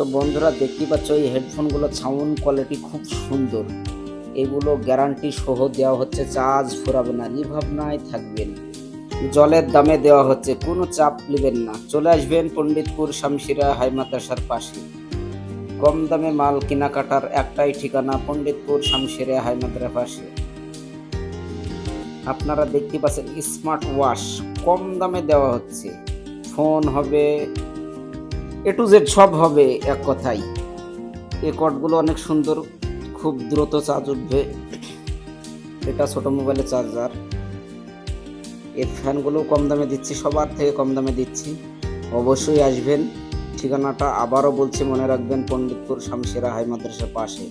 তো বন্ধুরা দেখতে পাচ্ছ, এই হেডফোনগুলোর সাউন্ড কোয়ালিটি খুব সুন্দর। এগুলো গ্যারান্টি সহ দেওয়া হচ্ছে, চার্জ ফুরাবে না নির্ভাবনায় থাকবেন। জলের দামে দেওয়া হচ্ছে, কোনো চাপ নেবেন না। চলে আসবেন পণ্ডিতপুর শামশিরা হাই মাদ্রাসার পাশে। কম দামে মাল কেনাকাটার একটাই ঠিকানা পণ্ডিতপুর শামশিরা হাই মাদ্রাসার পাশে। আপনারা দেখতে পাচ্ছেন, স্মার্ট ওয়াশ কম দামে দেওয়া হচ্ছে। ফোন হবে এ টু জেড সব হবে এক কথাই। এই কটগুলো অনেক সুন্দর, খুব দ্রুত চার্জ উঠবে। এটা ছোট মোবাইলের চার্জার এই ফ্যানগুলো কম দামে দিচ্ছি, সবার থেকে কম দামে দিচ্ছি। অবশ্যই আসবেন। ঠিকানাটা আবারও বলছি, মনে রাখবেন পণ্ডিতপুর শামশেরা হাই মাদ্রাসার পাশে।